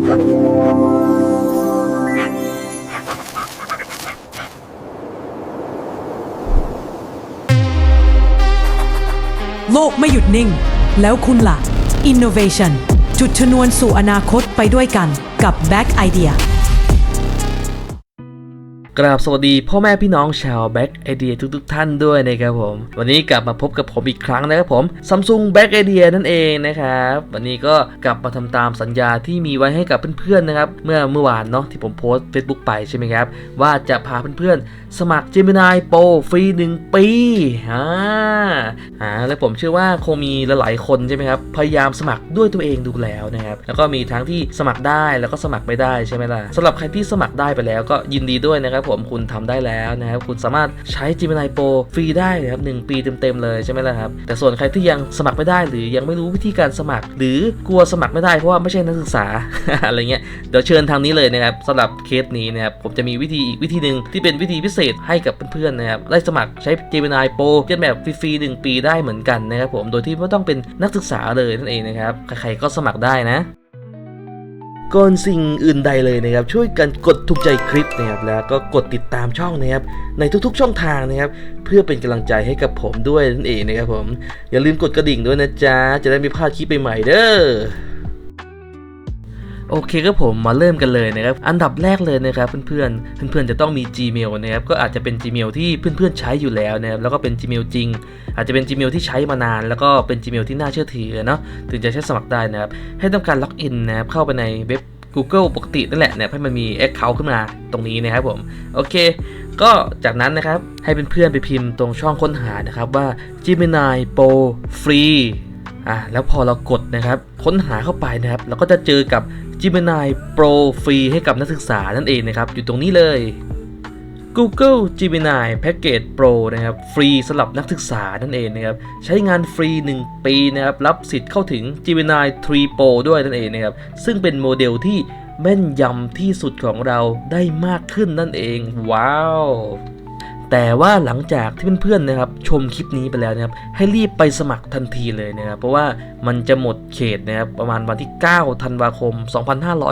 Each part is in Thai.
โลกไม่หยุดนิ่ง แล้วคุณล่ะ Innovation จุดชนวนสู่อนาคตไปด้วยกันกับ Back Idea กราบสวัสดีพ่อแม่พี่น้องชาวแบ็กไอเดียทุกๆท่านด้วยนะครับผม วันนี้กลับมาพบกับผมอีกครั้งนะครับผม Samsung Back Idea นั่นเองนะครับ วันนี้ก็กลับมาทำตามสัญญาที่มีไว้ให้กับเพื่อนๆนะครับ เมื่อเมื่อวานเนาะที่ผมโพสต์ Facebook ไปใช่ไหมครับ ว่าจะพาเพื่อนๆ สมัคร Gemini Pro ฟรี 1 ปีอ่าอ่าและผมเชื่อว่าคงมีหลายๆคนใช่ไหมครับ พยายามสมัครด้วยตัวเองดูแล้วนะครับ แล้วก็มีทั้งที่สมัครได้แล้วก็สมัครไม่ได้ใช่ไหมล่ะสำหรับใครที่สมัครได้ไปแล้วก็ยินดีด้วยนะครับผมคุณทำได้แล้วนะครับคุณสามารถใช้ Gemini Pro ฟรีได้นะครับหนึ่งปีเต็มๆเลยใช่ไหมล่ะครับแต่ส่วนใครที่ยังสมัครไม่ได้หรือยังไม่รู้วิธีการสมัคร หรือกลัวสมัครไม่ได้เพราะว่าไม่ใช่นักศึกษาอะไรเงี้ยเดี๋ยวเชิญทางนี้เลยนะครับสำหรับเคสนี้นะครับผมจะมีวิธีอีกวิธีหนึ่งที่เป็นวิธีพิเศษให้กับเพื่อนๆนะครับได้สมัครใช้ Gemini Pro เรียนแบบฟรีๆหนึ่งปีได้เหมือนกันนะครับผมโดยที่ไม่ต้องเป็นนักศึกษาเลยนั่นเองนะครับใครๆก็สมัครได้นะ ก่อนสิ่งอื่นใดเลยนะครับ ช่วยกันกดถูกใจคลิปนะครับแล้วก็กดติดตามช่องนะครับในทุกๆช่องทางนะครับ เพื่อเป็นกำลังใจให้กับผมด้วยนั่นเองนะครับผมอย่าลืมกดกระดิ่งด้วยนะจ๊ะจะได้ไม่พลาดคลิปใหม่ๆเด้อ โอเคครับผมมาเริ่มกันเลยนะครับอันดับแรกเลยนะครับเพื่อนๆเพื่อนๆจะต้องมี Gmail นะครับก็อาจจะเป็น Gmail ที่เพื่อนๆใช้อยู่แล้วนะครับแล้วก็เป็น Gmail จริง อาจจะเป็น Gmail ที่ใช้มานาน แล้วก็เป็น Gmail ที่น่าเชื่อถือเนาะถึงจะใช้สมัครได้นะครับให้ทำการล็อกอินนะครับเข้าไปในเว็บ Google ปกตินั่นแหละนะครับให้มันมี Account ขึ้นมาตรงนี้นะครับผม โอเค ก็จากนั้นนะครับ ให้เพื่อนๆไปพิมพ์ตรงช่องค้นหานะครับว่า Gemini Pro Free อะแล้วพอเรากดนะครับ ค้นหาเข้าไปนะครับ เราก็จะเจอกับ Gemini Pro ฟรีให้กับนักศึกษานั่นเองนะครับ อยู่ตรงนี้เลย Google Gemini Package Pro นะครับ ฟรีสำหรับนักศึกษานั่นเองนะครับ ใช้งานฟรี 1 ปีนะครับ รับสิทธิ์เข้าถึง Gemini 3 Pro ด้วยนั่นเองนะครับ ซึ่งเป็นโมเดลที่แม่นยำที่สุดของเราได้มากขึ้นนั่นเอง ว้าว แต่ว่าหลังจากที่เพื่อนๆนะครับชมคลิปนี้ไปแล้วนะครับให้รีบไปสมัครทันทีเลยนะครับเพราะว่ามันจะหมดเขตนะครับประมาณวันที่ 9 ธันวาคม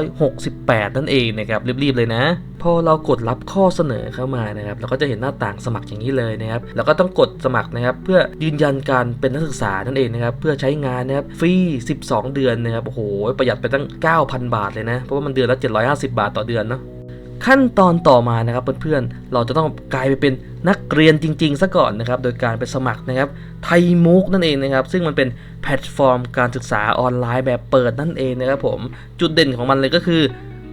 2568 นั่นเองนะครับรีบๆเลยนะพอเรากดรับข้อเสนอเข้ามานะครับเราก็จะเห็นหน้าต่างสมัครอย่างนี้เลยนะครับแล้วก็ต้องกดสมัครนะครับ เพื่อยืนยันการเป็นนักศึกษานั่นเองนะครับเพื่อใช้งานนะครับฟรี 12 เดือนนะครับโอ้โหประหยัดไปตั้ง 9,000 บาทเลยนะเพราะว่ามันเดือนละ 750 บาทต่อเดือนเนาะ ขั้นตอนต่อมานะครับเพื่อนๆ เราจะต้องกลายไปเป็นนักเรียนจริงๆซะก่อนนะครับโดยการไปสมัครนะครับไทยมุกนั่นเองนะครับซึ่งมันเป็นแพลตฟอร์มการศึกษาออนไลน์แบบเปิดนั่นเองนะครับผมจุดเด่นของมันเลยก็คือ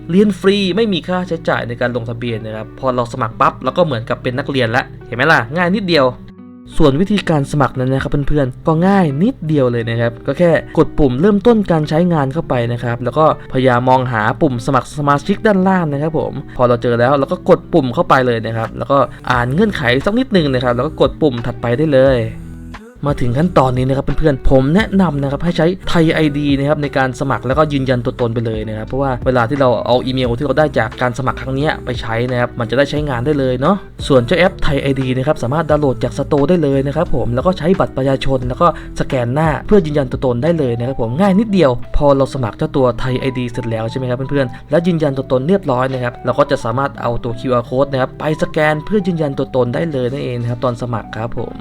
เรียนฟรีไม่มีค่าใช้จ่ายในการลงทะเบียนนะครับพอเราสมัครปั๊บเราก็เหมือนกับเป็นนักเรียนละเห็นไหมล่ะง่ายนิดเดียว ส่วนวิธีการสมัครนั้นนะครับเพื่อนๆก็ง่ายนิดเดียวเลยนะครับ ก็แค่กดปุ่มเริ่มต้นการใช้งานเข้าไปนะครับ แล้วก็พยายามมองหาปุ่มสมัครสมาชิกด้านล่างนะครับ ผม พอเราเจอแล้วเราก็กดปุ่มเข้าไปเลยนะครับ แล้วก็อ่านเงื่อนไขสักนิดนึงนะครับ แล้วก็กดปุ่มถัดไปได้เลย มาถึงขั้นตอนนี้นะครับเพื่อนๆผมแนะนำนะครับให้ใช้ไทย ID นะครับในการสมัครแล้วก็ยืนยันตัวตนไปเลยนะครับเพราะว่าเวลาที่เราเอาอีเมลที่เราได้จากการสมัครครั้งนี้ไปใช้นะครับมันจะได้ใช้งานได้เลยเนาะส่วนเจ้าแอปไทย ID นะครับสามารถดาวน์โหลดจากสโตร์ได้เลยนะครับผมแล้วก็ใช้บัตรประชาชน แล้วก็สแกนหน้าเพื่อยืนยันตัวตนได้เลยนะครับผมง่ายนิดเดียว พอเราสมัครเจ้าตัวไทย ID เสร็จแล้วใช่ไหมครับเพื่อนๆแล้วยืนยันตัวตนเรียบร้อยนะครับเราก็จะสามารถเอาตัว QR code นะครับไปสแกนเพื่อยืนยันตัวตนได้เลยนั่นเองครับตอนสมัครครับผม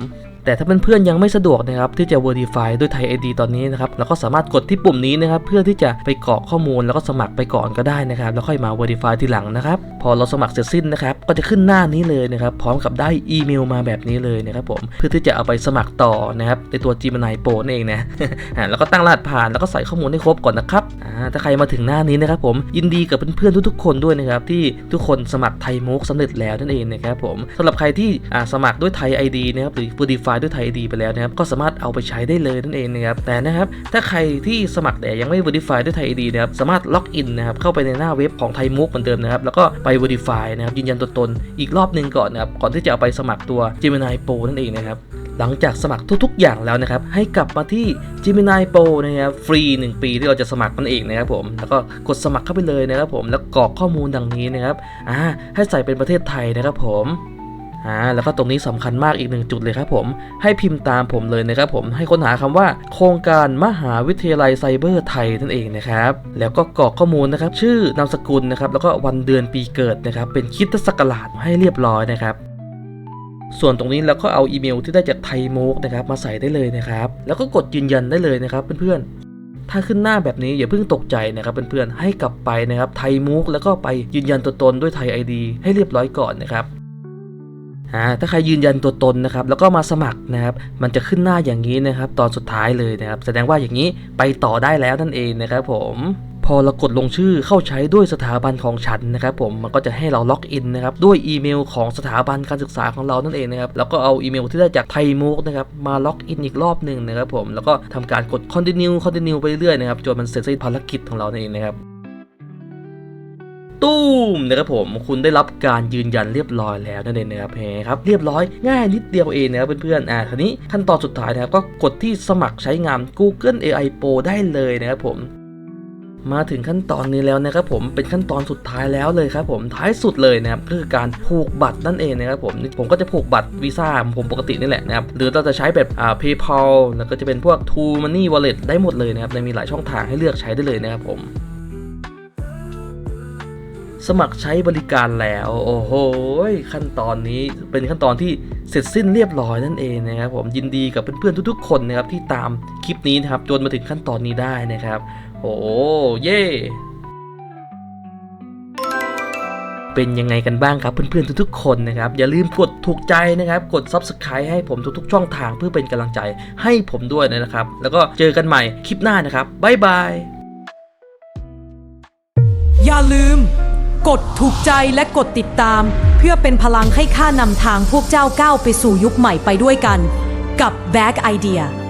แต่ถ้าเพื่อนๆยังไม่สะดวกนะครับที่จะ Verify ด้วยไทย ID ตอนนี้นะครับเราก็สามารถกดที่ปุ่มนี้นะครับเพื่อที่จะไปกรอกข้อมูลแล้วก็สมัครไปก่อนก็ได้นะครับแล้วค่อยมา Verify ทีหลังนะครับพอเราสมัครเสร็จสิ้นนะครับก็จะขึ้นหน้านี้เลยนะครับพร้อมกับได้อีเมลมาแบบนี้เลยนะครับผมเพื่อที่จะเอาไปสมัครต่อนะครับในตัว Gemini Pro นั่นเองนะแล้วก็ตั้งรหัสผ่านแล้วก็ใส่ข้อมูลให้ครบก่อนนะครับอ่าถ้าใครมาถึงหน้านี้นะครับผมยินดีกับเพื่อนๆทุกๆคนด้วยนะครับที่ทุกคนสมัครไทยมุกสำเร็จแล้วนั่นเองนะครับผมสำหรับใครที่สมัครด้วยไทย ID นะครับหรือ Verify ด้วยไทย ID ไปแล้วนะครับก็สามารถเอาไปใช้ได้เลยนั่นเองนะครับแต่นะครับถ้าใครที่สมัครแต่ยังไม่ Verify ด้วยไทย ID นะครับสามารถล็อกอินนะครับเข้าไปในหน้าเว็บของไทยมุกเหมือนเดิมนะครับแล้วก็ไป Verify นะครับยืนยันตัวตนอีกรอบหนึ่งก่อนนะครับก่อนที่จะเอาไปสมัครตัว Gemini Pro นั่นเองนะครับหลังจากสมัครทุก ๆ อย่างแล้วนะครับ ให้กลับมาที่ Gemini Pro นะครับฟรี 1 ปีที่เราจะสมัครมันเองนะครับผม แล้วก็กดสมัครเข้าไปเลยนะครับผมแล้วกรอกข้อมูลดังนี้นะครับอ่าให้ใส่เป็นประเทศไทยนะครับผม อ่าแล้วก็ตรงนี้สำคัญมากอีกหนึ่งจุดเลยครับผม ให้พิมพ์ตามผมเลยนะครับผมให้ค้นหาคำว่า โครงการมหาวิทยาลัยไซเบอร์ไทยนั่นเองนะครับ แล้วก็กรอกข้อมูลนะครับ ชื่อนามสกุลนะครับ แล้วก็วันเดือนปีเกิดนะครับ เป็นคิดศักราชให้เรียบร้อยนะครับส่วนตรงนี้เราก็เอาอีเมลที่ได้จากไทยโมกนะครับมาใส่ได้เลยนะครับ แล้วก็กดยืนยันได้เลยนะครับเพื่อนๆ ถ้าขึ้นหน้าแบบนี้อย่าเพิ่งตกใจนะครับเพื่อนๆ ให้กลับไปนะครับไทยมุกแล้วก็ไปยืนยันตัวตนด้วยไทย ID ให้เรียบร้อยก่อนนะครับ ถ้าใครยืนยันตัวตนนะครับแล้วก็มาสมัครนะครับมันจะขึ้นหน้าอย่างนี้นะครับตอนสุดท้ายเลยนะครับแสดงว่าอย่างนี้ไปต่อได้แล้วนั่นเองนะครับผมพอเรากดลงชื่อเข้าใช้ด้วยสถาบันของฉันนะครับผมมันก็จะให้เราล็อกอินนะครับด้วยอีเมลของสถาบันการศึกษาของเรานั่นเองนะครับแล้วก็เอาอีเมลที่ได้จากไทยมุกนะครับมาล็อกอินอีกรอบหนึ่งนะครับผมแล้วก็ทำการกด continue continue ไปเรื่อยๆนะครับจนมันเสร็จสิ้นภารกิจของเรานั่นเองนะครับ ตู้มนะครับผมคุณได้รับการยืนยันเรียบร้อยแล้วนั่นเองนะครับเฮ้ครับเรียบร้อยง่ายนิดเดียวเองนะครับเพื่อนๆอ่าทีนี้ขั้นตอนสุดท้ายนะครับก็กดที่สมัครใช้งาน Google AI Pro ได้เลยนะครับผมมาถึงขั้นตอนนี้แล้วนะครับผมเป็นขั้นตอนสุดท้ายแล้วเลยครับผมท้ายสุดเลยนะครับก็คือการผูกบัตรนั่นเองนะครับผมผมก็จะผูกบัตรวีซ่าผมปกตินี่แหละนะครับหรือเราจะใช้แบบอ่า PayPal แล้วก็จะเป็นพวก True Money Wallet ได้หมดเลยนะครับในมีหลายช่องทางให้เลือกใช้ได้เลยนะครับผม สมัครใช้บริการแล้ว โอ้โหขั้นตอนนี้เป็นขั้นตอนที่เสร็จสิ้นเรียบร้อยนั่นเองนะครับผมยินดีกับเพื่อนๆทุกๆ คนนะครับที่ตามคลิปนี้นะครับจนมาถึงขั้นตอนนี้ได้นะครับ โอ้เย่เป็นยังไงกันบ้างครับเพื่อนๆทุกๆคนนะครับ อย่าลืมกดถูกใจนะครับ กด Subscribe ให้ผมทุกๆ ช่องทางเพื่อเป็นกำลังใจให้ผมด้วยนะครับ แล้วก็เจอกันใหม่คลิปหน้านะครับบ๊ายบายอย่าลืม กดถูกใจและกดติดตาม เพื่อเป็นพลังให้ข้านำทางพวกเจ้าก้าวไปสู่ยุคใหม่ไปด้วยกัน กับ Bag Idea